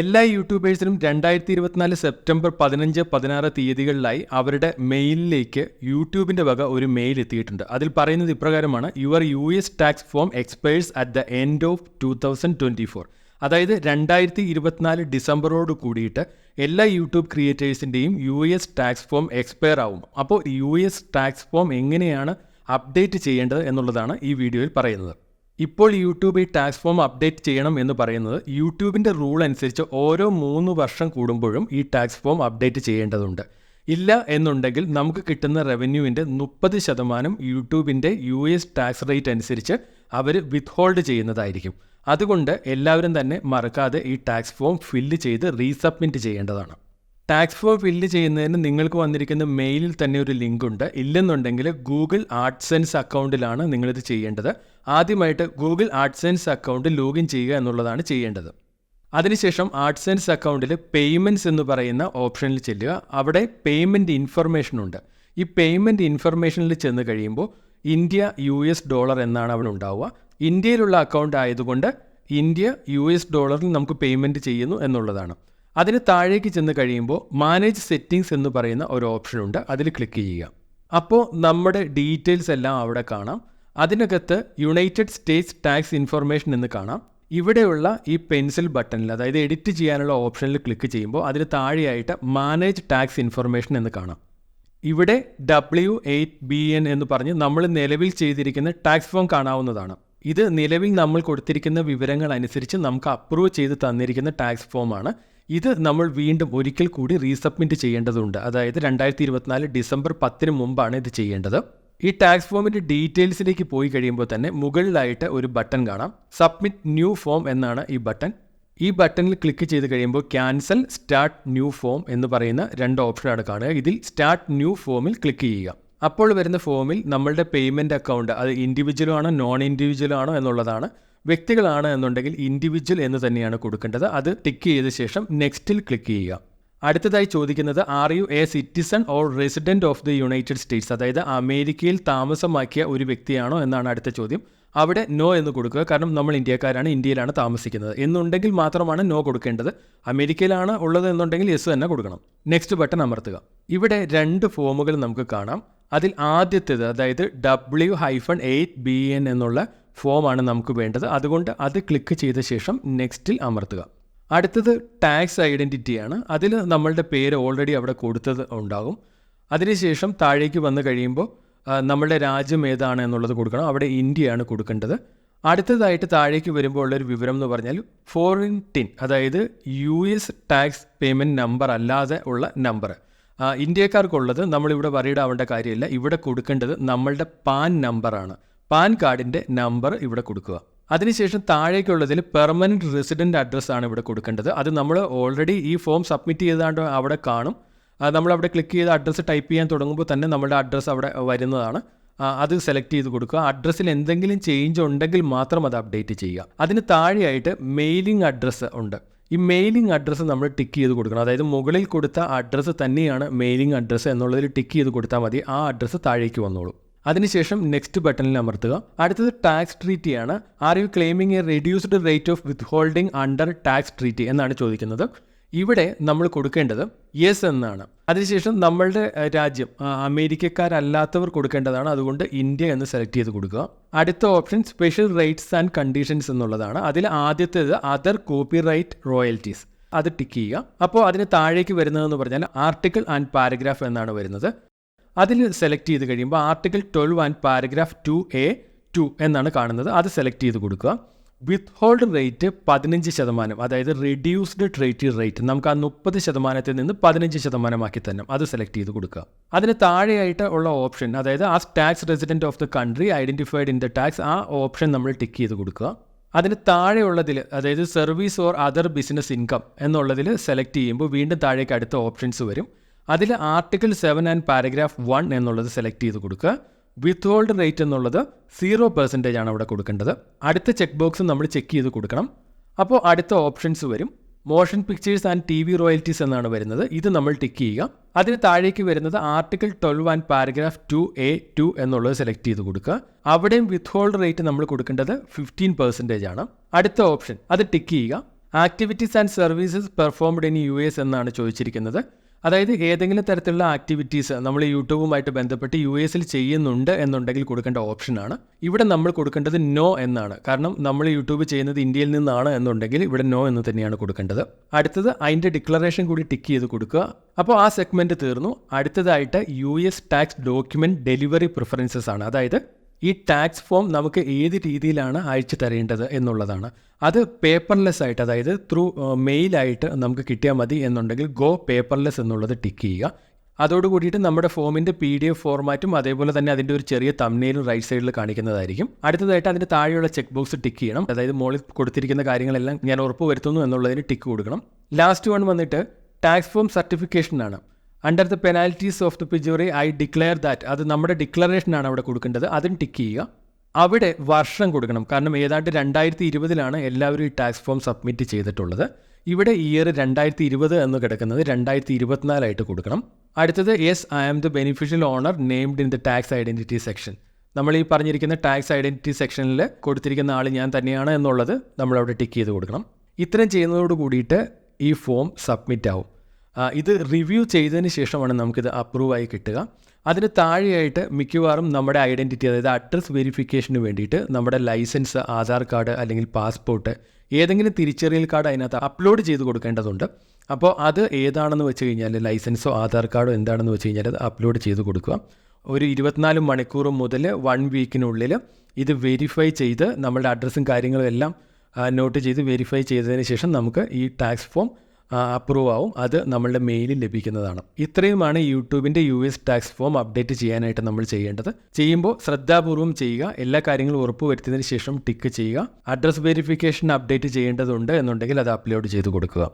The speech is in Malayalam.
എല്ലാ യൂട്യൂബേഴ്സിനും രണ്ടായിരത്തി ഇരുപത്തിനാല് സെപ്റ്റംബർ പതിനഞ്ച് പതിനാറ് തീയതികളിലായി അവരുടെ മെയിലിലേക്ക് യൂട്യൂബിന്റെ വക ഒരു മെയിൽ എത്തിയിട്ടുണ്ട്. അതിൽ പറയുന്നത് ഇപ്രകാരമാണ് your U S tax form expires at the end of two thousand twenty four അതായത് രണ്ടായിരത്തി ഇരുപത്തിനാല് ഡിസംബറോട് കൂടിയിട്ട് എല്ലാ YouTube ക്രിയേറ്റേഴ്സിന്റെയും U S tax form expire ആവും. അപ്പോൾ യു എസ് ടാക്സ് ഫോം എങ്ങനെയാണ് അപ്ഡേറ്റ് ചെയ്യേണ്ടത് എന്നുള്ളതാണ് ഈ വീഡിയോയിൽ പറയുന്നത്. ഇപ്പോൾ യൂട്യൂബ് ഈ ടാക്സ് ഫോം അപ്ഡേറ്റ് ചെയ്യണം എന്ന് പറയുന്നത് യൂട്യൂബിന്റെ റൂൾ അനുസരിച്ച് ഓരോ മൂന്ന് വർഷം കൂടുമ്പോഴും ഈ ടാക്സ് ഫോം അപ്ഡേറ്റ് ചെയ്യേണ്ടതുണ്ട്. ഇല്ല എന്നുണ്ടെങ്കിൽ നമുക്ക് കിട്ടുന്ന റവന്യൂവിന്റെ മുപ്പത് ശതമാനം യൂട്യൂബിന്റെ യു എസ് ടാക്സ് റേറ്റ് അനുസരിച്ച് അവർ വിത്ത്ഹോൾഡ് ചെയ്യുന്നതായിരിക്കും. അതുകൊണ്ട് എല്ലാവരും തന്നെ മറക്കാതെ ഈ ടാക്സ് ഫോം ഫില്ല് ചെയ്ത് റീസബ്മിറ്റ് ചെയ്യേണ്ടതാണ്. ടാക്സ് ഫോം ഫില്ല് ചെയ്യുന്നതിന് നിങ്ങൾക്ക് വന്നിരിക്കുന്ന മെയിലിൽ തന്നെ ഒരു ലിങ്ക് ഉണ്ട്. ഇല്ലെന്നുണ്ടെങ്കിൽ ഗൂഗിൾ ആഡ്സെൻസ് അക്കൗണ്ടിലാണ് നിങ്ങളിത് ചെയ്യേണ്ടത്. ആദ്യമായിട്ട് ഗൂഗിൾ ആഡ്സെൻസ് അക്കൗണ്ട് ലോഗിൻ ചെയ്യുക എന്നുള്ളതാണ് ചെയ്യേണ്ടത്. അതിനുശേഷം ആഡ്സെൻസ് അക്കൗണ്ടിൽ പേയ്മെന്റ്സ് എന്ന് പറയുന്ന ഓപ്ഷനിൽ ചെല്ലുക. അവിടെ പേയ്മെന്റ് ഇൻഫർമേഷൻ ഉണ്ട്. ഈ പേയ്മെന്റ് ഇൻഫർമേഷനിൽ ചെന്ന് കഴിയുമ്പോൾ ഇന്ത്യ യു എസ് ഡോളർ എന്നാണ് അവിടെ ഉണ്ടാവുക. ഇന്ത്യയിലുള്ള അക്കൗണ്ട് ആയതുകൊണ്ട് ഇന്ത്യ യു എസ് ഡോളറിൽ നമുക്ക് പേയ്മെന്റ് ചെയ്യുന്നു എന്നുള്ളതാണ്. അതിന് താഴേക്ക് ചെന്ന് കഴിയുമ്പോൾ മാനേജ് സെറ്റിംഗ്സ് എന്ന് പറയുന്ന ഒരു ഓപ്ഷൻ ഉണ്ട്. അതിൽ ക്ലിക്ക് ചെയ്യുക. അപ്പോൾ നമ്മുടെ ഡീറ്റെയിൽസ് എല്ലാം അവിടെ കാണാം. അതിനകത്ത് യുണൈറ്റഡ് സ്റ്റേറ്റ്സ് ടാക്സ് ഇൻഫർമേഷൻ എന്ന് കാണാം. ഇവിടെയുള്ള ഈ പെൻസിൽ ബട്ടണിൽ അതായത് എഡിറ്റ് ചെയ്യാനുള്ള ഓപ്ഷനിൽ ക്ലിക്ക് ചെയ്യുമ്പോൾ അതിന് താഴെയായിട്ട് മാനേജ് ടാക്സ് ഇൻഫർമേഷൻ എന്ന് കാണാം. ഇവിടെ ഡബ്ല്യു എയ്റ്റ് ബി എൻ എന്ന് പറഞ്ഞ് നമ്മൾ നിലവിൽ ചെയ്തിരിക്കുന്ന ടാക്സ് ഫോം കാണാവുന്നതാണ്. ഇത് നിലവിൽ നമ്മൾ കൊടുത്തിരിക്കുന്ന വിവരങ്ങൾ അനുസരിച്ച് നമുക്ക് അപ്രൂവ് ചെയ്ത് തന്നിരിക്കുന്ന ടാക്സ് ഫോമാണ് ഇത് നമ്മൾ വീണ്ടും ഒരിക്കൽ കൂടി റീസബ്മിറ്റ് ചെയ്യേണ്ടതുണ്ട്. അതായത് രണ്ടായിരത്തി ഇരുപത്തിനാല് ഡിസംബർ പത്തിന് മുമ്പാണ് ഇത് ചെയ്യേണ്ടത്. ഈ ടാക്സ് ഫോമിന്റെ ഡീറ്റെയിൽസിലേക്ക് പോയി കഴിയുമ്പോൾ തന്നെ മുകളിലായിട്ട് ഒരു ബട്ടൺ കാണാം. സബ്മിറ്റ് ന്യൂ ഫോം എന്നാണ് ഈ ബട്ടൺ. ഈ ബട്ടണിൽ ക്ലിക്ക് ചെയ്ത് കഴിയുമ്പോൾ ക്യാൻസൽ സ്റ്റാർട്ട് ന്യൂ ഫോം എന്ന് പറയുന്ന രണ്ട് ഓപ്ഷനാണ് കാണുക. ഇതിൽ സ്റ്റാർട്ട് ന്യൂ ഫോമിൽ ക്ലിക്ക് ചെയ്യുക. അപ്പോൾ വരുന്ന ഫോമിൽ നമ്മളുടെ പേയ്മെന്റ് അക്കൗണ്ട് അത് ഇൻഡിവിജ്വൽ ആണോ നോൺ ഇൻഡിവിജ്വൽ ആണോ എന്നുള്ളതാണ്. വ്യക്തികളാണ് എന്നുണ്ടെങ്കിൽ ഇൻഡിവിജ്വൽ എന്ന് തന്നെയാണ് കൊടുക്കേണ്ടത്. അത് ടിക്ക് ചെയ്ത ശേഷം നെക്സ്റ്റിൽ ക്ലിക്ക് ചെയ്യുക. അടുത്തതായി ചോദിക്കുന്നത് are you a citizen or resident of the United States അതായത് അമേരിക്കയിൽ താമസമാക്കിയ ഒരു വ്യക്തിയാണോ എന്നാണ് അടുത്ത ചോദ്യം. അവിടെ നോ എന്ന് കൊടുക്കുക. കാരണം നമ്മൾ ഇന്ത്യക്കാരാണ് ഇന്ത്യയിലാണ് താമസിക്കുന്നത്. എന്നുണ്ടെങ്കിൽ മാത്രമാണ് നോ കൊടുക്കേണ്ടത്. അമേരിക്കയിലാണ് ഉള്ളത് എന്നുണ്ടെങ്കിൽ യെസ് തന്നെ കൊടുക്കണം. നെക്സ്റ്റ് ബട്ടൺ അമർത്തുക. ഇവിടെ രണ്ട് ഫോമുകൾ നമുക്ക് കാണാം. അതിൽ ആദ്യത്തേത് അതായത് W hyphen eight B N എന്നുള്ള ഫോമാണ് നമുക്ക് വേണ്ടത്. അതുകൊണ്ട് അത് ക്ലിക്ക് ചെയ്ത ശേഷം നെക്സ്റ്റിൽ അമർത്തുക. അടുത്തത് ടാക്സ് ഐഡന്റിറ്റിയാണ് അതിൽ നമ്മളുടെ പേര് ഓൾറെഡി അവിടെ കൊടുത്തത് ഉണ്ടാകും. അതിനുശേഷം താഴേക്ക് വന്നു കഴിയുമ്പോൾ നമ്മളുടെ രാജ്യം ഏതാണ് എന്നുള്ളത് കൊടുക്കണം. അവിടെ ഇന്ത്യയാണ് കൊടുക്കേണ്ടത്. അടുത്തതായിട്ട് താഴേക്ക് വരുമ്പോൾ ഉള്ളൊരു വിവരം എന്ന് പറഞ്ഞാൽ ഫോറിൻ ടിൻ അതായത് U S tax payment number അല്ലാതെ ഉള്ള നമ്പർ ഇന്ത്യക്കാർക്കുള്ളത് നമ്മളിവിടെ വറീഡ് ആവേണ്ട കാര്യമില്ല. ഇവിടെ കൊടുക്കേണ്ടത് നമ്മളുടെ പാൻ നമ്പറാണ് പാൻ കാർഡിന്റെ നമ്പർ ഇവിടെ കൊടുക്കുക. അതിനുശേഷം താഴേക്കുള്ളതിൽ പെർമനന്റ് റെസിഡന്റ് അഡ്രസ്സാണ് ഇവിടെ കൊടുക്കേണ്ടത്. അത് നമ്മൾ ഓൾറെഡി ഈ ഫോം സബ്മിറ്റ് ചെയ്താണ്ട് അവിടെ കാണും. നമ്മൾ അവിടെ ക്ലിക്ക് ചെയ്ത് അഡ്രസ്സ് ടൈപ്പ് ചെയ്യാൻ തുടങ്ങുമ്പോൾ തന്നെ നമ്മുടെ അഡ്രസ്സ് അവിടെ വരുന്നതാണ്. അത് സെലക്ട് ചെയ്ത് കൊടുക്കുക. അഡ്രസ്സിൽ എന്തെങ്കിലും ചേഞ്ച് ഉണ്ടെങ്കിൽ മാത്രം അത് അപ്ഡേറ്റ് ചെയ്യുക. അതിന് താഴെയായിട്ട് മെയിലിംഗ് അഡ്രസ്സ് ഉണ്ട്. ഈ മെയിലിംഗ് അഡ്രസ്സ് നമ്മൾ ടിക്ക് ചെയ്ത് കൊടുക്കണം. അതായത് മുകളിൽ കൊടുത്ത അഡ്രസ്സ് തന്നെയാണ് മെയിലിംഗ് അഡ്രസ്സ് എന്നുള്ളതിൽ ടിക്ക് ചെയ്ത് കൊടുത്താൽ മതി. ആ അഡ്രസ്സ് താഴേക്ക് വന്നോളൂ. അതിനുശേഷം നെക്സ്റ്റ് ബട്ടണിൽ അമർത്തുക. അടുത്തത് ടാക്സ് ട്രീറ്റി ആണ്. Are you claiming a reduced rate of withholding under tax treaty എന്നാണ് ചോദിക്കുന്നത്. ഇവിടെ നമ്മൾ കൊടുക്കേണ്ടത് യെസ് എന്നാണ്. അതിനുശേഷം നമ്മളുടെ രാജ്യം അമേരിക്കക്കാരല്ലാത്തവർ കൊടുക്കേണ്ടതാണ്. അതുകൊണ്ട് ഇന്ത്യ എന്ന് സെലക്ട് ചെയ്ത് കൊടുക്കുക. അടുത്ത option special rates and conditions എന്നുള്ളതാണ്. അതിൽ ആദ്യത്തേത് അതർ കോപ്പി റൈറ്റ് റോയൽറ്റീസ് അത് ടിക്ക് ചെയ്യുക. അപ്പോൾ അതിന് താഴേക്ക് വരുന്നതെന്ന് പറഞ്ഞാൽ ആർട്ടിക്കിൾ ആൻഡ് പാരഗ്രാഫ് എന്നാണ് വരുന്നത്. അതിൽ സെലക്ട് ചെയ്ത് കഴിയുമ്പോൾ article twelve and paragraph two A two എന്നാണ് കാണുന്നത്. അത് സെലക്ട് ചെയ്ത് കൊടുക്കുക. വിത്ത് ഹോൾഡ് റേറ്റ് പതിനഞ്ച് ശതമാനം അതായത് റിഡ്യൂസ്ഡ് ട്രേറ്റ് റേറ്റ് നമുക്ക് ആ മുപ്പത് ശതമാനത്തിൽ നിന്ന് പതിനഞ്ച് ശതമാനമാക്കി തന്നെ അത് സെലക്ട് ചെയ്ത് കൊടുക്കുക. അതിന് താഴെയായിട്ട് ഉള്ള ഓപ്ഷൻ അതായത് ആ tax resident of the country identified in the tax ആ ഓപ്ഷൻ നമ്മൾ ടിക്ക് ചെയ്ത് കൊടുക്കുക. അതിന് താഴെയുള്ളതിൽ അതായത് service or other business income എന്നുള്ളതിൽ സെലക്ട് ചെയ്യുമ്പോൾ വീണ്ടും താഴേക്ക് അടുത്ത ഓപ്ഷൻസ് വരും. അതിൽ article seven and paragraph one എന്നുള്ളത് സെലക്ട് ചെയ്ത് കൊടുക്കുക. വിത്ത് ഹോൾഡ് റേറ്റ് എന്നുള്ളത് സീറോ പെർസെന്റേജ് ആണ് അവിടെ കൊടുക്കേണ്ടത്. അടുത്ത ചെക്ക് ബോക്സ് നമ്മൾ ചെക്ക് ചെയ്ത് കൊടുക്കണം. അപ്പോൾ അടുത്ത ഓപ്ഷൻസ് വരും. Motion pictures and T V royalties എന്നാണ് വരുന്നത്. ഇത് നമ്മൾ ടിക്ക് ചെയ്യുക. അതിന് താഴേക്ക് വരുന്നത് article twelve and paragraph two A two എന്നുള്ളത് സെലക്ട് ചെയ്ത് കൊടുക്കുക. അവിടെയും വിത്ത് ഹോൾഡ് റേറ്റ് നമ്മൾ കൊടുക്കേണ്ടത് ഫിഫ്റ്റീൻ പെർസെന്റേജ് ആണ്. അടുത്ത ഓപ്ഷൻ അത് ടിക്ക് ചെയ്യുക. Activities and services performed in U S എന്നാണ് ചോദിച്ചിരിക്കുന്നത്. അതായത് ഏതെങ്കിലും തരത്തിലുള്ള ആക്ടിവിറ്റീസ് നമ്മൾ യൂട്യൂബുമായിട്ട് ബന്ധപ്പെട്ട് യു എസിൽ ചെയ്യുന്നുണ്ട് എന്നുണ്ടെങ്കിൽ കൊടുക്കേണ്ട ഓപ്ഷനാണ് ഇവിടെ നമ്മൾ കൊടുക്കേണ്ടത് നോ എന്നാണ്. കാരണം നമ്മൾ യൂട്യൂബ് ചെയ്യുന്നത് ഇന്ത്യയിൽ നിന്നാണ് എന്നുണ്ടെങ്കിൽ ഇവിടെ നോ എന്ന് തന്നെയാണ് കൊടുക്കേണ്ടത്. അടുത്തത് അതിന്റെ ഡിക്ലറേഷൻ കൂടി ടിക്ക് ചെയ്ത് കൊടുക്കുക. അപ്പോൾ ആ സെഗ്മെന്റ് തീർന്നു. അടുത്തതായിട്ട് U S tax document delivery preferences ആണ്. അതായത് ഈ ടാക്സ് ഫോം നമുക്ക് ഏത് രീതിയിലാണ് അയച്ചു തരേണ്ടത് എന്നുള്ളതാണ്. അത് പേപ്പർലെസ് ആയിട്ട് അതായത് ത്രൂ മെയിലായിട്ട് നമുക്ക് കിട്ടിയാൽ മതി എന്നുണ്ടെങ്കിൽ ഗോ പേപ്പർലെസ് എന്നുള്ളത് ടിക്ക് ചെയ്യുക. അതോട് കൂടിയിട്ട് നമ്മുടെ ഫോമിന്റെ പി ഡി എഫ് ഫോർമാറ്റും അതേപോലെ തന്നെ അതിന്റെ ഒരു ചെറിയ തമ്നയിലും റൈറ്റ് സൈഡിൽ കാണിക്കുന്നതായിരിക്കും. അടുത്തതായിട്ട് അതിന്റെ താഴെയുള്ള ചെക്ക് ബോക്സ് ടിക്ക് ചെയ്യണം. അതായത് മുകളിൽ കൊടുത്തിരിക്കുന്ന കാര്യങ്ങളെല്ലാം ഞാൻ ഉറപ്പ് വരുത്തുന്നു എന്നുള്ളതിന് ടിക്ക് കൊടുക്കണം. ലാസ്റ്റ് വൺ വന്നിട്ട് tax form സർട്ടിഫിക്കേഷനാണ് under the penalties of the perjury I declare that അത് നമ്മുടെ ഡിക്ലറേഷനാണ് അവിടെ കൊടുക്കേണ്ടത്. അതും ടിക്ക് ചെയ്യുക. അവിടെ വർഷം കൊടുക്കണം. കാരണം ഏതാണ്ട് രണ്ടായിരത്തി ഇരുപതിലാണ് എല്ലാവരും ഈ ടാക്സ് ഫോം സബ്മിറ്റ് ചെയ്തിട്ടുള്ളത്. ഇവിടെ ഇയർ രണ്ടായിരത്തി ഇരുപത് എന്ന് കിടക്കുന്നത് രണ്ടായിരത്തി ഇരുപത്തിനാലായിട്ട് കൊടുക്കണം. അടുത്തത് yes I am the beneficial owner named in the tax identity section നമ്മൾ ഈ പറഞ്ഞിരിക്കുന്ന ടാക്സ് ഐഡന്റിറ്റി സെക്ഷനിൽ കൊടുത്തിരിക്കുന്ന ആൾ ഞാൻ തന്നെയാണ് എന്നുള്ളത് നമ്മളവിടെ ടിക്ക് ചെയ്ത് കൊടുക്കണം. ഇത്രയും ചെയ്യുന്നതോട് കൂടിയിട്ട് ഈ ഫോം സബ്മിറ്റ് ആവും. ഇത് റിവ്യൂ ചെയ്തതിന് ശേഷമാണ് നമുക്കിത് അപ്രൂവ് ആയി കിട്ടുക. അതിന് താഴെയായിട്ട് മിക്കവാറും നമ്മുടെ ഐഡന്റിറ്റി അതായത് അഡ്രസ് വെരിഫിക്കേഷന് വേണ്ടിയിട്ട് നമ്മുടെ ലൈസൻസ് ആധാർ കാർഡ് അല്ലെങ്കിൽ പാസ്പോർട്ട് ഏതെങ്കിലും തിരിച്ചറിയൽ കാർഡ് അതിനകത്ത് അപ്ലോഡ് ചെയ്ത് കൊടുക്കേണ്ടതുണ്ട്. അപ്പോൾ അത് ഏതാണെന്ന് വെച്ച് കഴിഞ്ഞാൽ ലൈസൻസോ ആധാർ കാർഡോ എന്താണെന്ന് വെച്ച് കഴിഞ്ഞാൽ അത് അപ്ലോഡ് ചെയ്ത് കൊടുക്കുക. ഒരു ഇരുപത്തിനാല് മണിക്കൂർ മുതൽ വൺ വീക്കിനുള്ളിൽ ഇത് വെരിഫൈ ചെയ്ത് നമ്മളുടെ അഡ്രസ്സും കാര്യങ്ങളും എല്ലാം നോട്ട് ചെയ്ത് വെരിഫൈ ചെയ്തതിന് ശേഷം നമുക്ക് ഈ ടാക്സ് ഫോം അപ്രൂവ് ആവും. അത് നമ്മളുടെ മെയിലിൽ ലഭിക്കുന്നതാണ്. ഇത്രയുമാണ് യൂട്യൂബിന്റെ U S tax form update ചെയ്യാനായിട്ട് നമ്മൾ ചെയ്യേണ്ടത്. ചെയ്യുമ്പോൾ ശ്രദ്ധാപൂർവം ചെയ്യുക. എല്ലാ കാര്യങ്ങളും ഉറപ്പുവരുത്തിയതിന് ശേഷം ടിക്ക് ചെയ്യുക. അഡ്രസ് വെരിഫിക്കേഷൻ അപ്ഡേറ്റ് ചെയ്യേണ്ടതുണ്ട് എന്നുണ്ടെങ്കിൽ അത് അപ്ലോഡ് ചെയ്ത് കൊടുക്കുക.